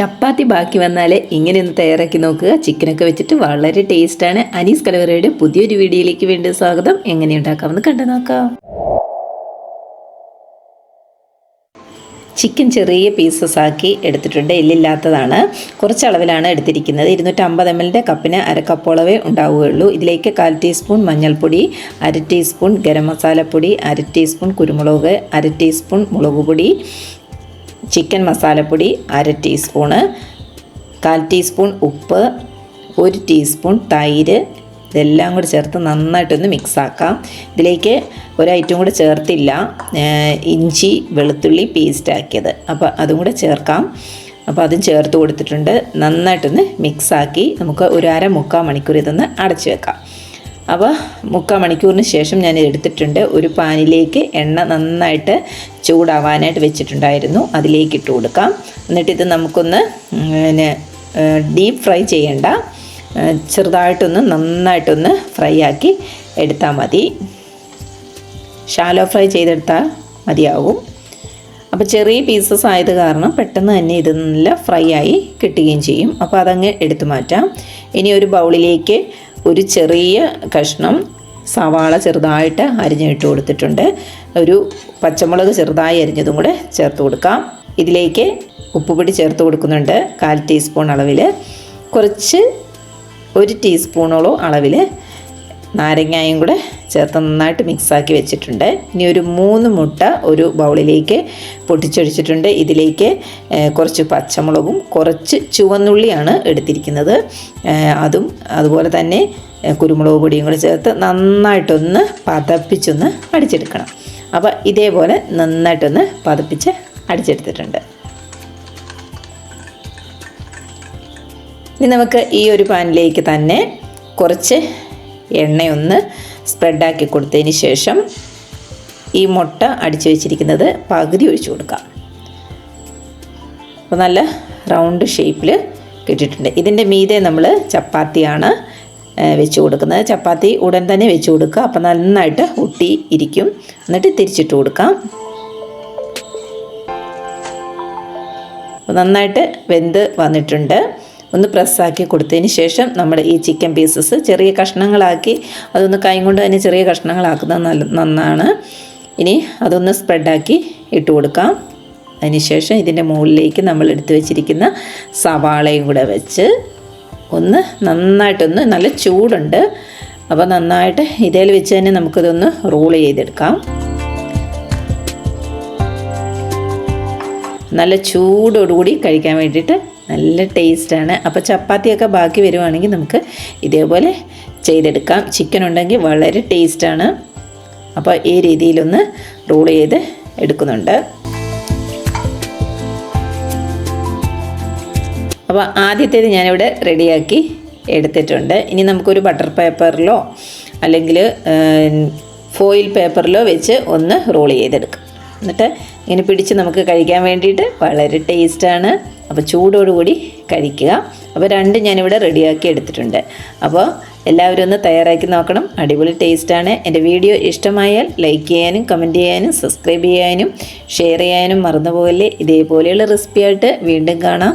ചപ്പാത്തി ബാക്കി വന്നാൽ ഇങ്ങനെ ഒന്ന് തയ്യാറാക്കി നോക്കുക. ചിക്കനൊക്കെ വെച്ചിട്ട് വളരെ ടേസ്റ്റാണ്. അനീസ് കലവറയുടെ പുതിയൊരു വീഡിയോയിലേക്ക് വീണ്ടും സ്വാഗതം. എങ്ങനെ ഉണ്ടാക്കാമെന്ന് കണ്ടു നോക്കാം. ചിക്കൻ ചെറിയ പീസസ് ആക്കി എടുത്തിട്ടുണ്ട്. എല്ലില്ലാത്തതാണ്. കുറച്ച് അളവിലാണ് എടുത്തിരിക്കുന്നത്. ഇരുന്നൂറ്റമ്പത് എം എല്ലിന്റെ കപ്പിന് അരക്കപ്പോളവേ ഉണ്ടാവുകയുള്ളൂ. ഇതിലേക്ക് കാൽ ടീസ്പൂൺ മഞ്ഞൾപ്പൊടി അര ടീസ്പൂൺ ഗരം മസാലപ്പൊടി അര ടീസ്പൂൺ കുരുമുളക് അര ടീസ്പൂൺ മുളക് പൊടി ചിക്കൻ മസാലപ്പൊടി അര ടീസ്പൂണ് കാൽ ടീസ്പൂൺ ഉപ്പ് ഒരു ടീസ്പൂൺ തൈര്. ഇതെല്ലാം കൂടി ചേർത്ത് നന്നായിട്ടൊന്ന് മിക്സ് ആക്കാം ഇതിലേക്ക് ഒരൈറ്റം കൂടെ ചേർത്തില്ല. ഇഞ്ചി വെളുത്തുള്ളി പേസ്റ്റ് ആക്കിയത്. അപ്പോൾ അതും കൂടെ ചേർക്കാം. അപ്പോൾ അതും ചേർത്ത് കൊടുത്തിട്ടുണ്ട്. നന്നായിട്ടൊന്ന് മിക്സ് ആക്കി നമുക്ക് ഒരു അര മുക്കാൽ മണിക്കൂർ ഇതൊന്ന് അടച്ചു വെക്കാം. അപ്പോൾ മുക്കാൽ മണിക്കൂറിന് ശേഷം ഞാൻ എടുത്തിട്ടുണ്ട് ഒരു പാനിലേക്ക് എണ്ണ നന്നായിട്ട് ചൂടാവാനായിട്ട് വെച്ചിട്ടുണ്ടായിരുന്നു. അതിലേക്ക് ഇട്ട് കൊടുക്കാം. എന്നിട്ട് ഇത് നമുക്കൊന്ന് പിന്നെ ഡീപ്പ് ഫ്രൈ ചെയ്യണ്ട. ചെറുതായിട്ടൊന്ന് നന്നായിട്ടൊന്ന് ഫ്രൈ ആക്കി എടുത്താൽ മതി. ഷാലോ ഫ്രൈ ചെയ്തെടുത്താൽ മതിയാവും. അപ്പോൾ ചെറിയ പീസസ് ആയത് കാരണം പെട്ടെന്ന് തന്നെ ഇത് നല്ല ഫ്രൈ ആയി കിട്ടുകയും ചെയ്യും. അപ്പോൾ അതങ്ങ് എടുത്തു മാറ്റാം. ഇനി ഒരു ബൗളിലേക്ക് ഒരു ചെറിയ കഷ്ണം സവാള ചെറുതായിട്ട് അരിഞ്ഞിട്ട് കൊടുത്തിട്ടുണ്ട്. ഒരു പച്ചമുളക് ചെറുതായി അരിഞ്ഞതും കൂടെ ചേർത്ത് കൊടുക്കാം. ഇതിലേക്ക് ഉപ്പുപൊടി ചേർത്ത് കൊടുക്കുന്നുണ്ട്. കാൽ ടീസ്പൂൺ അളവിൽ കുറച്ച് ഒരു ടീസ്പൂണോളം അളവിൽ നാരങ്ങായും കൂടെ ചേർത്ത് നന്നായിട്ട് മിക്സാക്കി വെച്ചിട്ടുണ്ട്. ഇനി ഒരു മൂന്ന് മുട്ട ഒരു ബൗളിലേക്ക് പൊട്ടിച്ചൊഴിച്ചിട്ടുണ്ട്. ഇതിലേക്ക് കുറച്ച് പച്ചമുളകും കുറച്ച് ചുവന്നുള്ളിയാണ് എടുത്തിരിക്കുന്നത്. അതും അതുപോലെ തന്നെ കുരുമുളക് പൊടിയും കൂടെ ചേർത്ത് നന്നായിട്ടൊന്ന് പതപ്പിച്ചൊന്ന് അടിച്ചെടുക്കണം. അപ്പോൾ ഇതേപോലെ നന്നായിട്ടൊന്ന് പതപ്പിച്ച് അടിച്ചെടുത്തിട്ടുണ്ട്. ഇനി നമുക്ക് ഈ ഒരു പാനിലേക്ക് തന്നെ കുറച്ച് എണ്ണയൊന്ന് സ്പ്രെഡാക്കി കൊടുത്തതിന് ശേഷം ഈ മുട്ട അടിച്ചു വെച്ചിരിക്കുന്നത് പകുതി ഒഴിച്ചു കൊടുക്കാം. അപ്പോൾ നല്ല റൗണ്ട് ഷേപ്പിൽ കിട്ടിയിട്ടുണ്ട്. ഇതിന്റെ മീതെ നമ്മൾ ചപ്പാത്തിയാണ് വെച്ച് കൊടുക്കുന്നത്. ചപ്പാത്തി ഉടൻ തന്നെ വെച്ച് കൊടുക്കുക. അപ്പം നന്നായിട്ട് ഒട്ടി ഇരിക്കും. എന്നിട്ട് തിരിച്ചിട്ട് കൊടുക്കാം. നന്നായിട്ട് വെന്ത് വന്നിട്ടുണ്ട്. ഒന്ന് പ്രസ്സാക്കി കൊടുത്തതിന് ശേഷം നമ്മൾ ഈ ചിക്കൻ പീസസ് ചെറിയ കഷ്ണങ്ങളാക്കി അതൊന്ന് കൈ കൊണ്ട് തന്നെ ചെറിയ കഷ്ണങ്ങളാക്കുന്നത് നല്ല നന്നാണ്. ഇനി അതൊന്ന് സ്പ്രെഡാക്കി ഇട്ട് കൊടുക്കാം. അതിനുശേഷം ഇതിന്റെ മുകളിലേക്ക് നമ്മൾ എടുത്തു വെച്ചിരിക്കുന്ന സവാളയും കൂടെ വെച്ച് ഒന്ന് നന്നായിട്ടൊന്ന് നല്ല ചൂടുണ്ട്. അപ്പോൾ നന്നായിട്ട് ഇതേൽ വെച്ച് തന്നെ നമുക്കിതൊന്ന് റോൾ ചെയ്തെടുക്കാം. നല്ല ചൂടോടുകൂടി കഴിക്കാൻ വേണ്ടിയിട്ട് നല്ല ടേസ്റ്റാണ് അപ്പോൾ ചപ്പാത്തിയൊക്കെ ബാക്കി വരുവാണെങ്കിൽ നമുക്ക് ഇതേപോലെ ചെയ്തെടുക്കാം. ചിക്കൻ ഉണ്ടെങ്കിൽ വളരെ ടേസ്റ്റാണ് അപ്പോൾ ഈ രീതിയിലൊന്ന് റോൾ ചെയ്ത് എടുക്കുന്നുണ്ട്. അപ്പോൾ ആദ്യത്തേത് ഞാനിവിടെ റെഡിയാക്കി എടുത്തിട്ടുണ്ട്. ഇനി നമുക്കൊരു ബട്ടർ പേപ്പറിലോ അല്ലെങ്കിൽ ഫോയിൽ പേപ്പറിലോ വെച്ച് ഒന്ന് റോൾ ചെയ്തെടുക്കാം. എന്നിട്ട് ഇങ്ങനെ പിടിച്ച് നമുക്ക് കഴിക്കാൻ വേണ്ടിയിട്ട് വളരെ ടേസ്റ്റാണ്. അപ്പോൾ ചൂടോടുകൂടി കഴിക്കുക. അപ്പോൾ രണ്ടും ഞാനിവിടെ റെഡിയാക്കി എടുത്തിട്ടുണ്ട്. അപ്പോൾ എല്ലാവരും ഒന്ന് തയ്യാറാക്കി നോക്കണം. അടിപൊളി ടേസ്റ്റാണ്. എന്റെ വീഡിയോ ഇഷ്ടമായാൽ ലൈക്ക് ചെയ്യാനും കമന്റ് ചെയ്യാനും സബ്സ്ക്രൈബ് ചെയ്യാനും ഷെയർ ചെയ്യാനും മറന്നുപോകല്ലേ. ഇതേപോലെയുള്ള റെസിപ്പിയായിട്ട് വീണ്ടും കാണാം.